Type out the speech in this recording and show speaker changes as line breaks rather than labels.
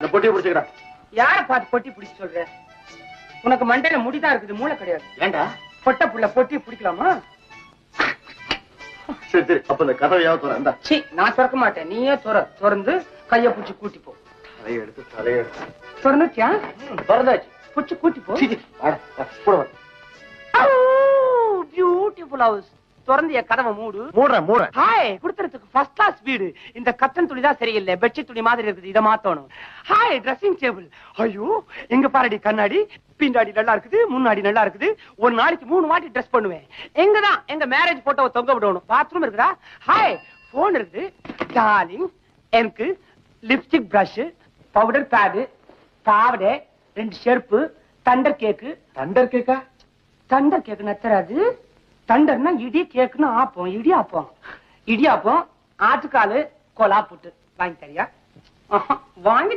இந்த பொட்டியை பிடிச்சுக்கிறா
யார பார்த்து பொட்டி பிடிச்சு சொல்ற? உனக்கு மண்டையில முடிதான் இருக்குது மூளை கிடையாது.
ஏண்டா?
பொட்ட புள்ள பொட்டி பிடிக்கலாமா?
சரி சரி அப்ப இந்த கதவையாவது தர இந்த.
சி நான் திறக்க மாட்டேன். நீயே துற திறந்து கைய பிடிச்சி கூட்டி போ.
தலையெடுத்து தலையெடுத்து.
திறந்துச்சியா
திறந்தாச்சு.
பிடிச்சி கூட்டி போ.
கூட.
பியூட்டிஃபுல் ஹவுஸ் திறந்து என் கதவை மூடு.
மூடுறேன் மூடுறேன்.
ஹாய் கொடுத்துறதுக்கு ஃபர்ஸ்ட் கிளாஸ் வீடு. இந்த கத்தன் துணி தான் சரியில்லை. பெட்ஷீட் துணி மாதிரி இருக்குது. இதை மாத்தணும். ஹாய் ட்ரெஸ்ஸிங் டேபிள் ஐயோ எங்க பாருடி கண்ணாடி. பின்னாடி நல்லா இருக்குது முன்னாடி நல்லா இருக்குது. ஒரு நாளைக்கு மூணு வாட்டி ட்ரெஸ் பண்ணுவேன். எங்க தான்? எங்க மேரேஜ் போட்டோவை தொங்க விடணும். பாத்ரூம் இருக்குதா? ஹாய் போன் இருக்குது. டார்லிங் எனக்கு லிப்ஸ்டிக் பிரஷ் பவுடர் பேடு பாவடை ரெண்டு செருப்பு தண்டர் கேக்கு
தண்டர் கேக்கா
தண்டர் கேக்கு நத்தராது தண்டர்னா இடி கேக்குன்னு ஆப்போம் இடி ஆப்போம். இடி ஆப்போம் ஆட்டுக்காலு கொலா புட்டு. வாங்கி தரியா? வாங்கி